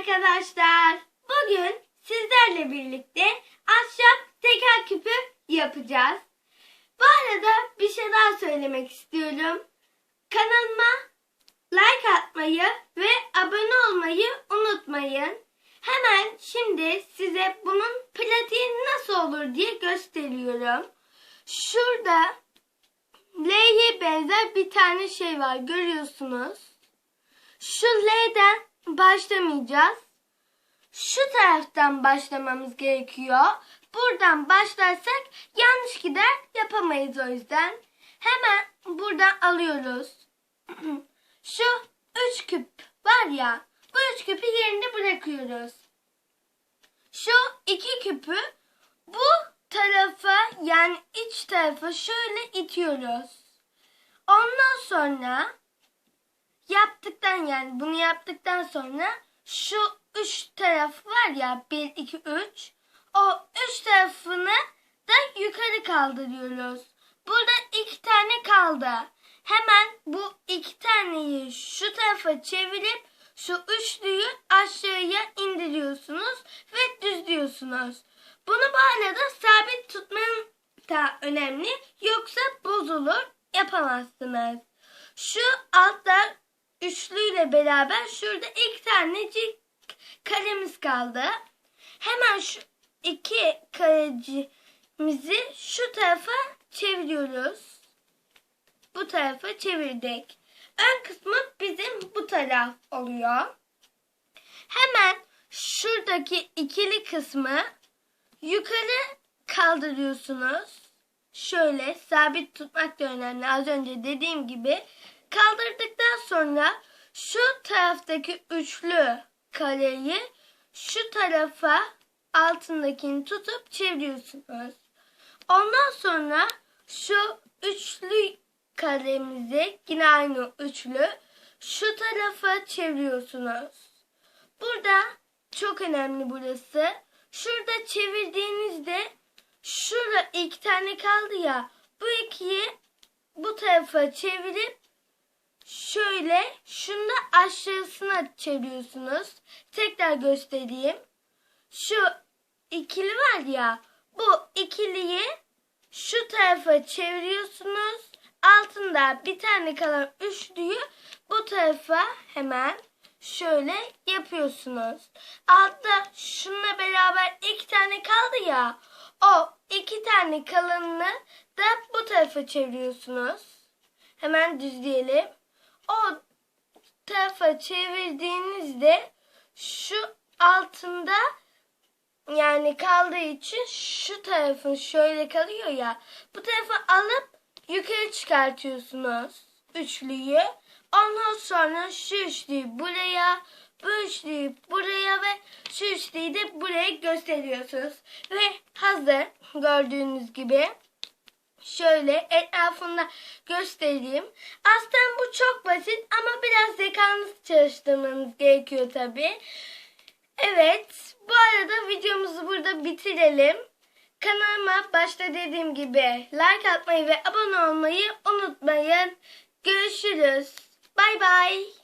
arkadaşlar. Bugün sizlerle birlikte ahşap teker küpü yapacağız. Bu arada bir şey daha söylemek istiyorum. Kanalıma like atmayı ve abone olmayı unutmayın. Hemen şimdi size bunun pratiği nasıl olur diye gösteriyorum. Şurada L'ye benzer bir tane şey var görüyorsunuz. Şu L'den başlamayacağız. Şu taraftan başlamamız gerekiyor. Buradan başlarsak yanlış gider yapamayız o yüzden. Hemen buradan alıyoruz. Şu üç küp var ya bu üç küpü yerinde bırakıyoruz. Şu iki küpü bu tarafa yani iç tarafa şöyle itiyoruz. Ondan sonra yaptıktan yani bunu yaptıktan sonra şu üç taraf var ya 1 2 3 o üç tarafını da yukarı kaldırıyoruz. Burada iki tane kaldı. Hemen bu iki taneyi şu tarafa çevirip şu üçlüyü aşağıya indiriyorsunuz ve düzlüyorsunüz. Bunu bu arada sabit tutmanın da önemli yoksa bozulur yapamazsınız. Şu altta üçlüyle beraber şurada iki tanecik karemiz kaldı. Hemen şu iki karecimizi şu tarafa çeviriyoruz. Bu tarafa çevirdik. Ön kısmı bizim bu taraf oluyor. Hemen şuradaki ikili kısmı yukarı kaldırıyorsunuz. Şöyle sabit tutmak da önemli. Az önce dediğim gibi kaldırdıktan sonra şu taraftaki üçlü kareyi şu tarafa altındakini tutup çeviriyorsunuz. Ondan sonra şu üçlü karemizi yine aynı üçlü şu tarafa çeviriyorsunuz. Burada çok önemli burası. Şurada çevirdiğinizde şurada iki tane kaldı ya bu ikiyi bu tarafa çevirip şöyle şunu aşağısına çeviriyorsunuz. Tekrar göstereyim. Şu ikili var ya bu ikiliyi şu tarafa çeviriyorsunuz. Altında bir tane kalan üçlüyü bu tarafa hemen şöyle yapıyorsunuz. Altta şununla beraber iki tane kaldı ya. O iki tane kalanını da bu tarafa çeviriyorsunuz. Hemen düzleyelim. O tarafa çevirdiğinizde şu altında yani kaldığı için şu tarafın şöyle kalıyor ya. Bu tarafı alıp yukarı çıkartıyorsunuz üçlüyü. Ondan sonra şu üçlüyü buraya, bu üçlüyü buraya ve şu üçlüyü de buraya gösteriyorsunuz. Ve hazır gördüğünüz gibi. Şöyle etrafında göstereyim. Aslında bu çok basit ama biraz zekanızı çalıştırmanız gerekiyor tabi. Evet bu arada videomuzu burada bitirelim. Kanalıma başta dediğim gibi like atmayı ve abone olmayı unutmayın. Görüşürüz. Bay bay.